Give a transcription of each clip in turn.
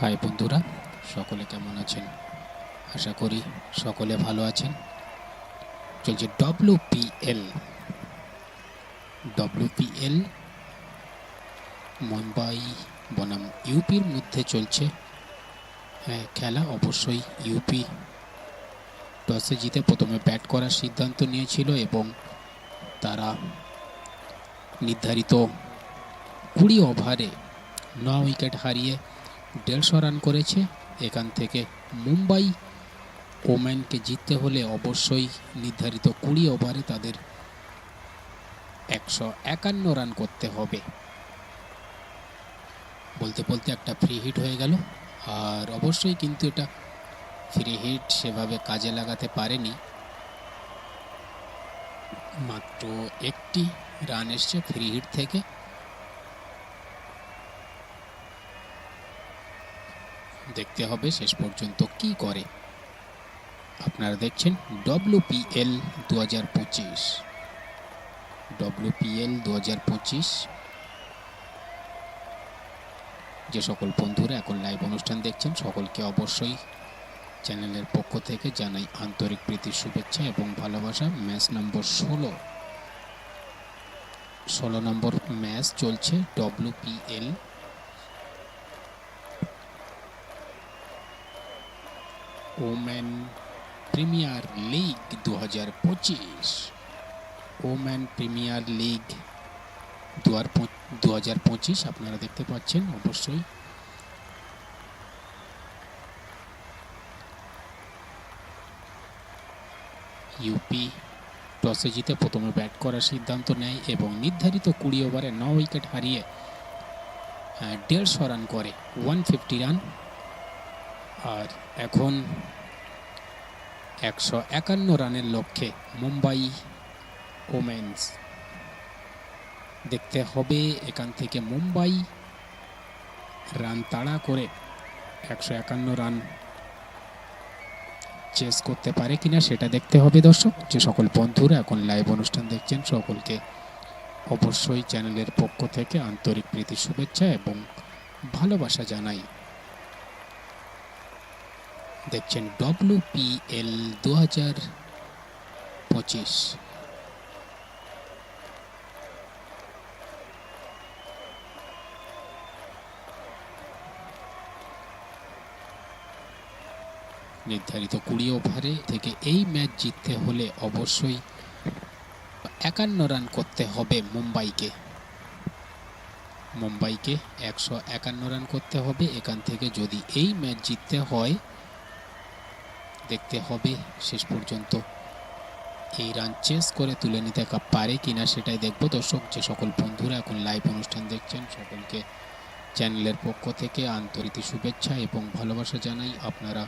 ভাই বন্ধুরা, সকলে কেমন আছেন? আশা করি সকলে ভালো আছেন। চলছে ডব্লিউপিএল ডব্লিউপিএল মুম্বাই বনাম ইউপির মধ্যে চলছে। হ্যাঁ খেলা অবশ্যই ইউপি টসে জিতে প্রথমে ব্যাট করার সিদ্ধান্ত নিয়েছিল এবং তারা নির্ধারিত কুড়ি ওভারে ন উইকেট হারিয়ে দেড়শো রান করেছে। এখান থেকে মুম্বাই ওম্যানকে জিততে হলে অবশ্যই নির্ধারিত কুড়ি ওভারে তাদের একশো একান্ন রান করতে হবে। বলতে বলতে একটা ফ্রি হিট হয়ে গেল। আর অবশ্যই কিন্তু এটা ফ্রি হিট সেভাবে কাজে লাগাতে পারেনি। মাত্র একটি রান এসছে ফ্রি হিট থেকে। দেখতে হবে শেষ পর্যন্ত কি করে। আপনারা দেখছেন ডব্লিউপিএল দু হাজার পঁচিশ। ডব্লিউপিএল দু হাজার পঁচিশ। যে সকল বন্ধুরা এখন লাইভ অনুষ্ঠান দেখছেন, সকলকে অবশ্যই চ্যানেলের পক্ষ থেকে জানাই আন্তরিক প্রীতির শুভেচ্ছা এবং ভালোবাসা। ম্যাচ নম্বর ষোলো। ষোলো নম্বর ম্যাচ চলছে ডব্লিউপিএল ওম্যান প্রিমিয়ার লিগ দু হাজার পঁচিশ। ওম্যান প্রিমিয়ার লিগ দু হাজার পঁচিশ আপনারা দেখতে পাচ্ছেন অবশ্যই। ইউপি টসে জিতে প্রথমে ব্যাট করার সিদ্ধান্ত নেয় এবং নির্ধারিত কুড়ি ওভারে ন উইকেট হারিয়ে দেড়শো রান করে ওয়ান ফিফটি রান আর এখন একশো একান্ন রানের লক্ষ্যে মুম্বাই ওমেন্স। দেখতে হবে এখান থেকে মুম্বাই রান তাড়া করে একশো একান্ন রান চেস করতে পারে কিনা সেটা দেখতে হবে দর্শক। যে সকল বন্ধুরা এখন লাইভ অনুষ্ঠান দেখছেন, সকলকে অবশ্যই চ্যানেলের পক্ষ থেকে আন্তরিক প্রীতি, শুভেচ্ছা এবং ভালোবাসা জানাই। দেখছেন ডব্লিউপিএল দু হাজার পঁচিশ। নির্ধারিত কুড়ি ওভারে থেকে এই ম্যাচ জিততে হলে অবশ্যই একান্ন রান করতে হবে মুম্বাইকে। মুম্বাইকে একশো একান্ন রান করতে হবে। এখান থেকে যদি এই ম্যাচ জিততে হয় দেখতে হবে। শেষ পর্যন্ত এই রান চেস করে তুলে নিতে পারে কিনা সেটাই দেখব। দর্শক, যে সকল বন্ধুরা এখন লাইভ অনুষ্ঠান দেখছেন, সকলকে চ্যানেলের পক্ষ থেকে আন্তরিক শুভেচ্ছা এবং ভালোবাসা জানাই। আপনারা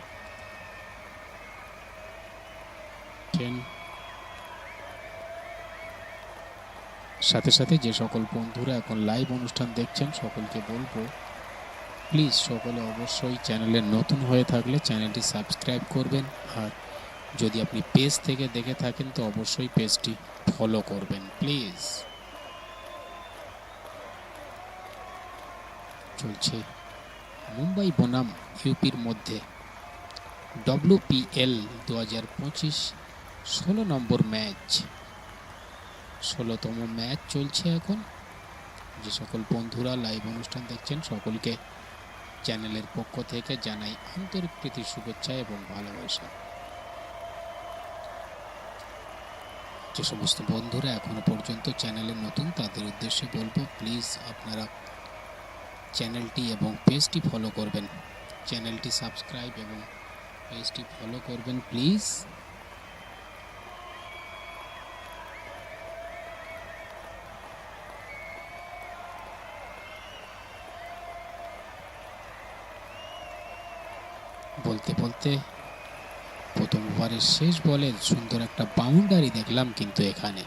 সাথে সাথে যে সকল বন্ধুরা এখন লাইভ অনুষ্ঠান দেখছেন, সকলকে বলব প্লিজ সকলে অবশ্যই চ্যানেলের নতুন হয়ে থাকলে চ্যানেলটি সাবস্ক্রাইব করবেন। আর যদি আপনি পেজ থেকে দেখে থাকেন, তো অবশ্যই পেজটি ফলো করবেন, প্লিজ। চলছে মুম্বাই বনাম ইউপির মধ্যে ডব্লিউপিএল দু হাজার পঁচিশ ষোলো নম্বর ম্যাচ। ষোলোতম ম্যাচ চলছে এখন। যে সকল বন্ধুরা লাইভ অনুষ্ঠান দেখছেন, সকলকে চ্যানেলের পক্ষ থেকে জানাই আন্তরিক প্রীতির শুভেচ্ছা এবং ভালোবাসা। যে সমস্ত বন্ধুরা এখনও পর্যন্ত চ্যানেলে নতুন, তাদের উদ্দেশ্যে বলব প্লিজ আপনারা চ্যানেলটি এবং পেজটি ফলো করবেন। চ্যানেলটি সাবস্ক্রাইব এবং পেজটি ফলো করবেন প্লিজ বলতে বলতে প্রথম ওভারের শেষ বলে সুন্দর একটা বাউন্ডারি দেখলাম কিন্তু এখানে।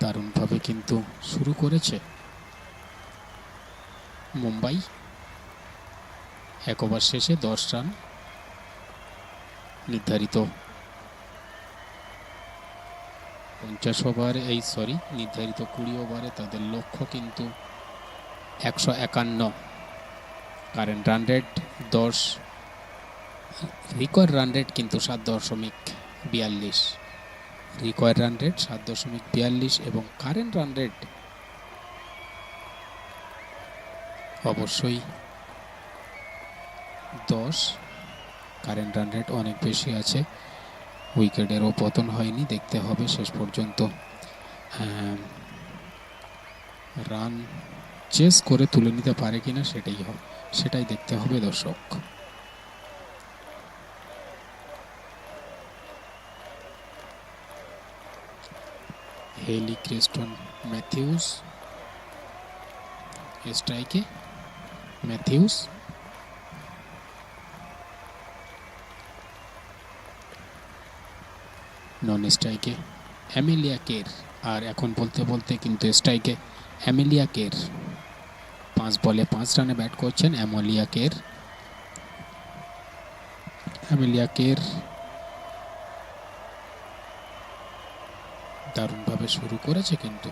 দারুণভাবে কিন্তু শুরু করেছে। মুম্বাই এক ওভার শেষে দশ রান। নির্ধারিত পঞ্চাশ ওভারে, এই সরি নির্ধারিত কুড়ি ওভারে তাদের লক্ষ্য কিন্তু একশো একান্ন। কারেন্ট রান রেট দশ রিকোয়ার রান রেট কিন্তু সাত দশমিক বিয়াল্লিশ। রিকোয়ার রান রেট সাত দশমিক বিয়াল্লিশ এবং কারেন্ট রান রেট অবশ্যই দশ। কারেন্ট রান রেট অনেক বেশি আছে। উইকেটেরও পতন হয়নি, দেখতে হবে শেষ পর্যন্ত। রান চেস করে তুলে নিতে পারে কিনা সেটাই হবে, সেটাই দেখতে হবে দর্শক। হেলি ক্রিস্টন ম্যাথিউস, স্ট্রাইকে ম্যাথিউস নন স্ট্রাইকে অ্যামেলিয়া কের আর এখন বলতে বলতে কিন্তু স্ট্রাইকে অ্যামেলিয়া কের পাঁচ বলে পাঁচ রানে ব্যাট করছেন অ্যামেলিয়া কের অ্যামেলিয়া কের দারুণভাবে শুরু করেছে কিন্তু।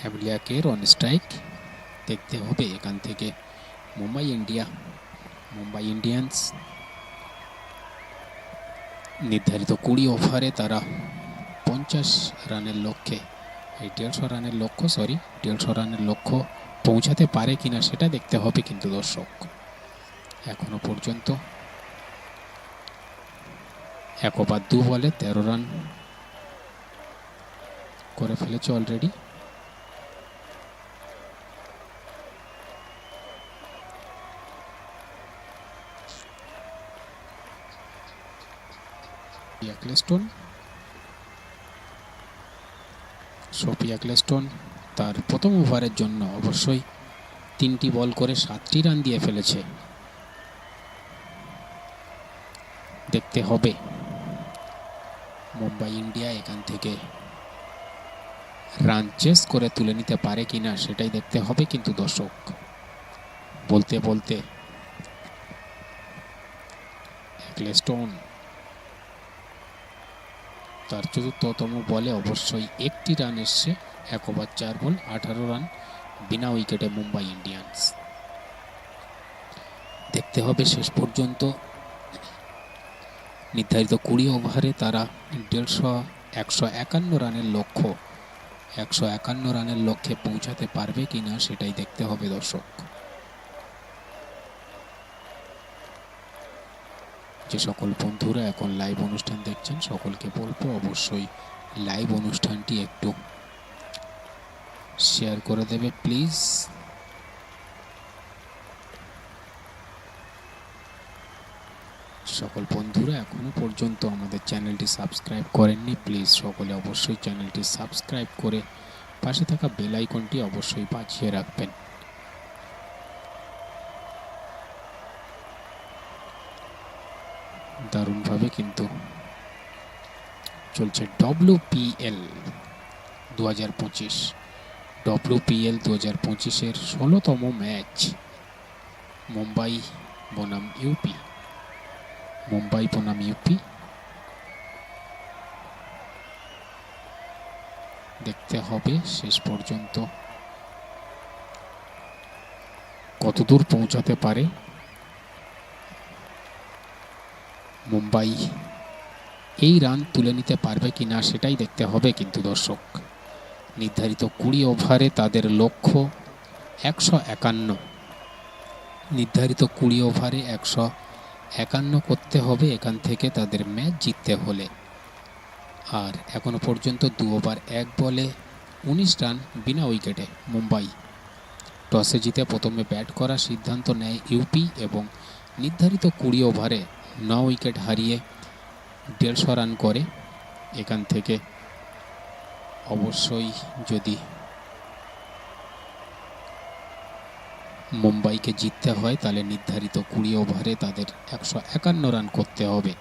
অ্যামেলিয়া কের অন স্ট্রাইক দেখতে হবে এখান থেকে। মুম্বাই ইন্ডিয়া। মুম্বাই ইন্ডিয়ান্স নির্ধারিত কুড়ি ওভারে তারা পঞ্চাশ রানের লক্ষ্যে, এই দেড়শো রানের লক্ষ্য সরি দেড়শো রানের লক্ষ্য পৌঁছাতে পারে কিনা সেটা দেখতে হবে কিন্তু দর্শক। এখনও পর্যন্ত এক ওভার দু বলে তেরো রান করে ফেলেছে already Sophie Ecclestone Sophie Ecclestone তার প্রথম ওভারের জন্য অবশ্যই তিনটি বল করে সাতটি রান দিয়ে ফেলেছে। দেখতে হবে। মুম্বাই ইন্ডিয়া এখান থেকে রান চেস করে তুলে নিতে পারে কিনা সেটাই দেখতে হবে কিন্তু দর্শক, বলতে বলতে ক্লেস্টোন তার চতুর্থতম বলে অবশ্যই একটি রান এসছে। এক ওভার চার বল, আঠারো রান, বিনা উইকেটে মুম্বাই ইন্ডিয়ান্স। দেখতে হবে শেষ পর্যন্ত। নির্ধারিত কুড়ি ওভারে তারা দেড়শো, একশো একান্ন রানের লক্ষ্য, একশো একান্ন রানের লক্ষ্যে পৌঁছাতে পারবে কিনা সেটাই দেখতে হবে দর্শক। যে সকল বন্ধুরা এখন লাইভ অনুষ্ঠান দেখছেন, সকলকে বলব অবশ্যই লাইভ অনুষ্ঠানটি একটু শেয়ার করে দেবে প্লিজ সকল বন্ধুরা এখনও পর্যন্ত আমাদের চ্যানেলটি সাবস্ক্রাইব করেননি প্লিজ সকলে অবশ্যই চ্যানেলটি সাবস্ক্রাইব করে পাশে থাকা বেল আইকনটি অবশ্যই বাজিয়ে রাখবেন। দারুণভাবে কিন্তু চলছে ডব্লিউপিএল দু হাজার পঁচিশ। ডব্লিউপিএল দু হাজার পঁচিশের ষোলোতম ম্যাচ মুম্বাই বনাম ইউপি মুম্বাই বনাম ইউপি দেখতে হবে শেষ পর্যন্ত কতদূর পৌঁছাতে পারে। মুম্বাই। এই রান তুলে নিতে পারবে কি না সেটাই দেখতে হবে কিন্তু দর্শক। নির্ধারিত কুড়ি ওভারে তাদের লক্ষ্য একশো একান্ন। নির্ধারিত কুড়ি ওভারে একশো একান্ন করতে হবে এখান থেকে তাদের ম্যাচ জিততে হলে। আর এখনও পর্যন্ত দু ওভার এক বলে উনিশ রান বিনা উইকেটে মুম্বাই। টসে জিতে প্রথমে ব্যাট করার সিদ্ধান্ত নেয় ইউপি এবং নির্ধারিত কুড়ি ওভারে ন উইকেট হারিয়ে দেড়শো রান করে এখান থেকে। অবশ্যই যদি মুম্বাইকে জিততে হয়, তাহলে নির্ধারিত কুড়ি ওভারে তাদের একশো একান্ন রান করতে হবে।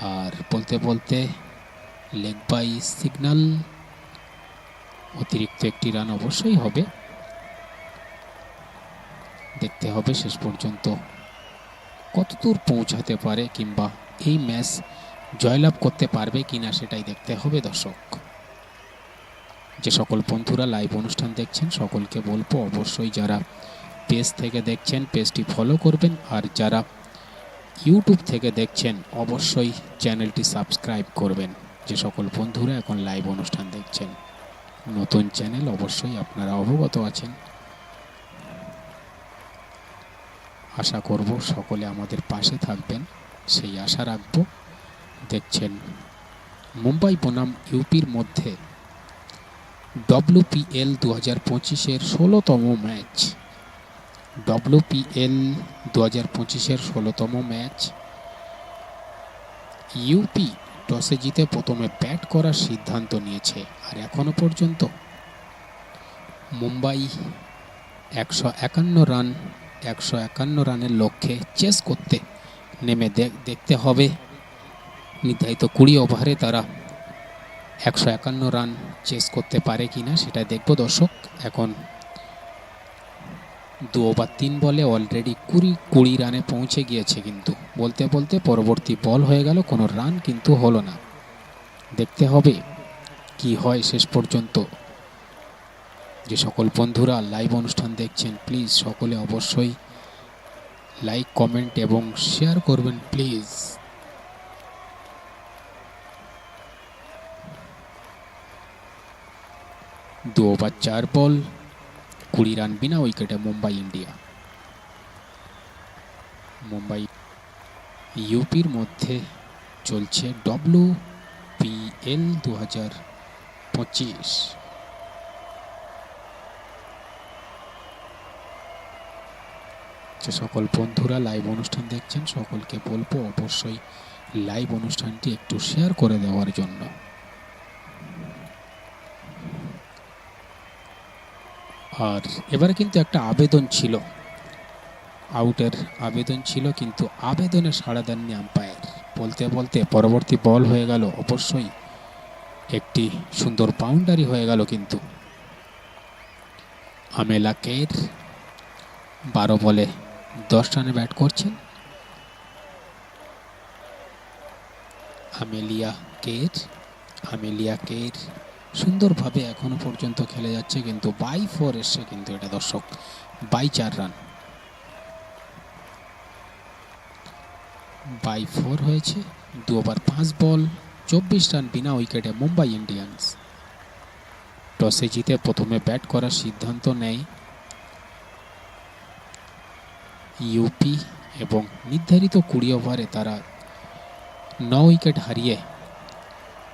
আর বলতে বলতে লেগ বাই সিগনাল, অতিরিক্ত একটি রান অবশ্যই হবে। দেখতে হবে শেষ পর্যন্ত। কতদূর পৌঁছাতে পারে কিংবা এই ম্যাচ জয়লাভ করতে পারবে কিনা সেটাই দেখতে হবে দর্শক। যে সকল বন্ধুরা লাইভ অনুষ্ঠান দেখছেন, সকলকে বলব অবশ্যই যারা পেজ থেকে দেখছেন পেজটি ফলো করবেন। আর যারা ইউটিউব থেকে দেখছেন, অবশ্যই চ্যানেলটি সাবস্ক্রাইব করবেন। যে সকল বন্ধুরা এখন লাইভ অনুষ্ঠান দেখছেন, নতুন চ্যানেল অবশ্যই আপনারা অবগত আছেন। আশা করব সকলে আমাদের পাশে থাকবেন। সেই আশা রাখব। দেখছেন মুম্বাই বনাম ইউপির মধ্যে ডব্লিউপিএল দু হাজার পঁচিশের ষোলোতম ম্যাচ। ডব্লিউপিএল দু হাজার পঁচিশের ষোলোতম ম্যাচ। ইউপি টসে জিতে প্রথমে ব্যাট করার সিদ্ধান্ত নিয়েছে। আর এখনও পর্যন্ত মুম্বাই একশো একান্ন রান একশো একান্ন রানের লক্ষ্যে চেস করতে নেমে দেখ- দেখতে হবে। নির্ধারিত কুড়ি ওভারে তারা একশো একান্ন রান চেস করতে পারে কি না সেটা দেখব দর্শক। এখন দু ওভার তিন বলে অলরেডি কুড়ি কুড়ি রানে পৌঁছে গিয়েছে কিন্তু। বলতে বলতে পরবর্তী বল হয়ে গেল, কোনো রান কিন্তু হলো না। দেখতে হবে কি হয় শেষ পর্যন্ত। যে সকল বন্ধুরা লাইভ অনুষ্ঠান দেখছেন প্লিজ সকলে অবশ্যই লাইক কমেন্ট এবং শেয়ার করবেন প্লিজ দু ওভার চার বল, কুড়ি রান বিনা উইকেটে মুম্বাই ইন্ডিয়া। মুম্বাই ইউপির মধ্যে চলছে ডব্লিউ পিএল দু হাজার পঁচিশ। যে সকল বন্ধুরা লাইভ অনুষ্ঠান দেখছেন, সকলকে বলব অবশ্যই লাইভ অনুষ্ঠানটি একটু শেয়ার করে দেওয়ার জন্য। আর এবারে কিন্তু একটা আবেদন ছিল। আউটের আবেদন ছিল, কিন্তু আবেদনে সাড়া দেননি আম্পায়ার বলতে বলতে পরবর্তী বল হয়ে গেল, অবশ্যই একটি সুন্দর বাউন্ডারি হয়ে গেল কিন্তু। আমেলা কের বারো বলে দশ রানে ব্যাট করছেন আমেলিয়া কের আমেলিয়া কের সুন্দরভাবে এখনও পর্যন্ত খেলে যাচ্ছে, কিন্তু বাই ফোর এসছে, কিন্তু এটা দর্শক বাই চার রান। বাই ফোর হয়েছে, দু ওভার পাঁচ বল, চব্বিশ রান বিনা উইকেটে মুম্বাই ইন্ডিয়ান্স। টসে জিতে প্রথমে ব্যাট করার সিদ্ধান্ত নেয় ইউপি এবং নির্ধারিত কুড়ি ওভারে তারা ন উইকেট হারিয়ে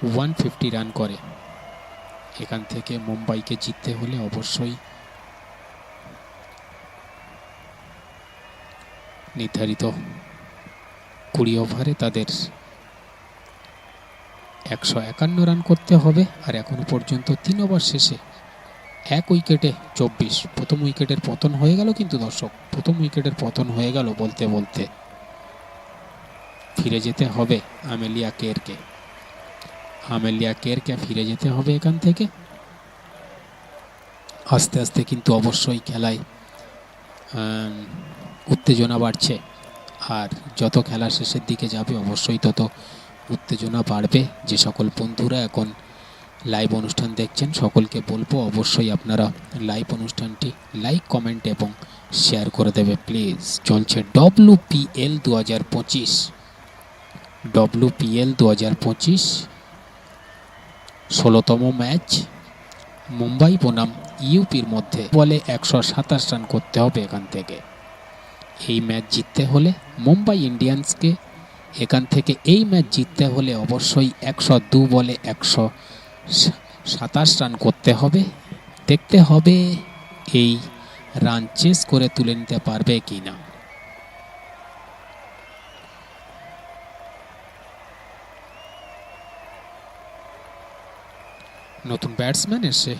ওয়ান ফিফটি রান করে। এখান থেকে মুম্বাইকে জিততে হলে অবশ্যই নির্ধারিত কুড়ি ওভারে তাদের একশো একান্ন রান করতে হবে, আর এখনও পর্যন্ত তিন ওভার শেষে এক উইকেটে চব্বিশ। প্রথম উইকেটের পতন হয়ে গেল কিন্তু দর্শক, প্রথম উইকেটের পতন হয়ে গেল বলতে বলতে। ফিরে যেতে হবে আমেলিয়া কেরকে। আমেলিয়া কেরকে ফিরে যেতে হবে এখান থেকে। আস্তে আস্তে কিন্তু অবশ্যই খেলায় উত্তেজনা বাড়ছে। আর যত খেলা শেষের দিকে যাবে, অবশ্যই তত উত্তেজনা বাড়বে। যে সকল বন্ধুরা এখন লাইভ অনুষ্ঠান দেখছেন, সকলকে বলব অবশ্যই আপনারা লাইভ অনুষ্ঠানটি লাইক কমেন্ট এবং শেয়ার করে দেবে প্লিজ চলছে ডব্লু পিএল দু হাজার পঁচিশ। ডব্লু পিএল দু হাজার পঁচিশ ষোলোতম ম্যাচ মুম্বাই বনাম ইউপির মধ্যে। বলে একশো সাতাশ রান করতে হবে এখান থেকে। এই ম্যাচ জিততে হলে মুম্বাই ইন্ডিয়ান্সকে এখান থেকে এই ম্যাচ জিততে হলে অবশ্যই একশো দু বলে একশো সাতাশ রান করতে হবে। দেখতে হবে এই রান চেস করে তুলে নিতে পারবে কি না নতুন ব্যাটসম্যান এসে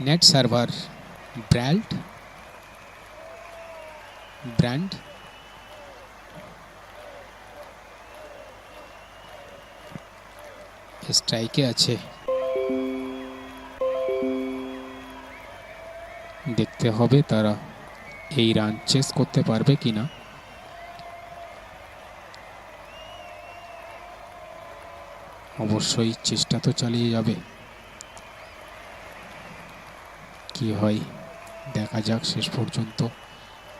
নেট সার্ভার ব্র্যাল্ড ব্র্যান্ড স্ট্রাইকে আছে। দেখতে হবে তারা এই রান চেস করতে পারবে কিনা। অবশ্যই চেষ্টা তো চালিয়ে যাবে। কি হয়? দেখা যাক শেষ পর্যন্ত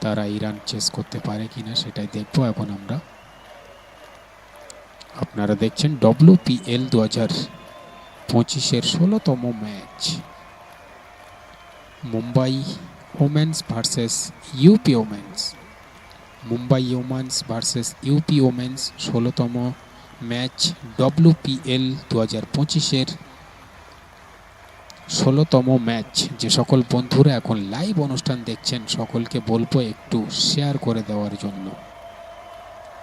তারা এই রান চেস করতে পারে কিনা, সেটাই দেখব এখন আমরা। আপনারা দেখছেন ডব্লিউপিএল দু হাজার পঁচিশের ষোলোতম match Mumbai women's versus UP women's Mumbai women's versus UP women's ষোলোতম ম্যাচ ডব্লিউপিএল দু হাজার পঁচিশের ষোলোতম ম্যাচ যে সকল বন্ধুরা এখন লাইভ অনুষ্ঠান দেখছেন, সকলকে বলব একটু শেয়ার করে দেওয়ার জন্য।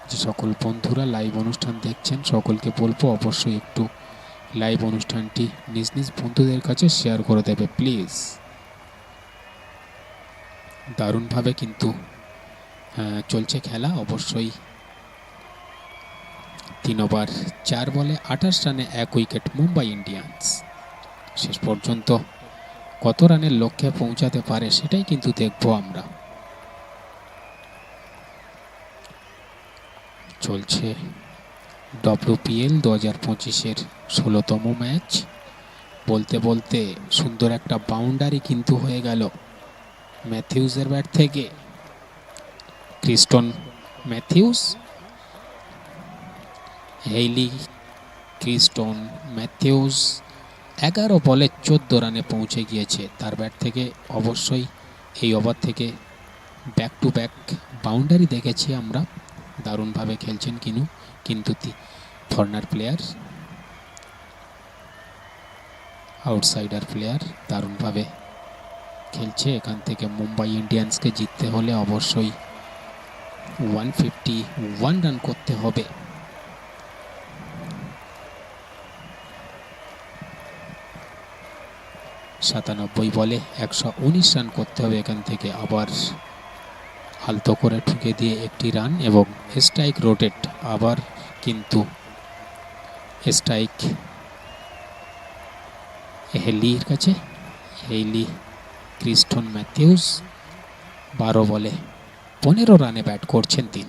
যে সকল বন্ধুরা লাইভ অনুষ্ঠান দেখছেন, সকলকে বলব অবশ্যই একটু লাইভ অনুষ্ঠানটি নিজ নিজ বন্ধুদের কাছে শেয়ার করে দেবে প্লিজ দারুণভাবে কিন্তু চলছে খেলা। অবশ্যই তিন ওভার চার বলে আঠাশ রানে এক উইকেট মুম্বাই ইন্ডিয়ান্স। শেষ পর্যন্ত কত রানের লক্ষ্যে পৌঁছাতে পারে সেটাই কিন্তু দেখব আমরা। চলছে ডব্লিউপিএল দু হাজার পঁচিশের ষোলোতম ম্যাচ। বলতে বলতে সুন্দর একটা বাউন্ডারি কিন্তু হয়ে গেল ম্যাথিউসের ব্যাট থেকে। Kristen Matthews, Hayley Kristen Matthews, এগারো বলে চোদ্দ রানে পৌঁছে গিয়েছে। তার ব্যাট থেকে অবশ্যই এই ওভার থেকে ব্যাক টু ব্যাক বাউন্ডারি দেখেছি আমরা। দারুণভাবে খেলছেন কিনু, কিন্তু ফরনার প্লেয়ার আউটসাইডার প্লেয়ার দারুণভাবে খেলছে। এখান থেকে মুম্বাই ইন্ডিয়ান্সকে জিততে হলে অবশ্যই ওয়ান ফিফটি ওয়ান রান করতে হবে। সাতানব্বই বলে একশো উনিশ রান করতে হবে এখান থেকে। আবার আলতো করে ঠুকে দিয়ে একটি রান এবং স্ট্রাইক রোটেট আবার কিন্তু স্ট্রাইক হেলির কাছে, হেইলি ক্রিস্টন ম্যাথিউস, বারো বলে পনেরো রানে ব্যাট করছেন তিনি।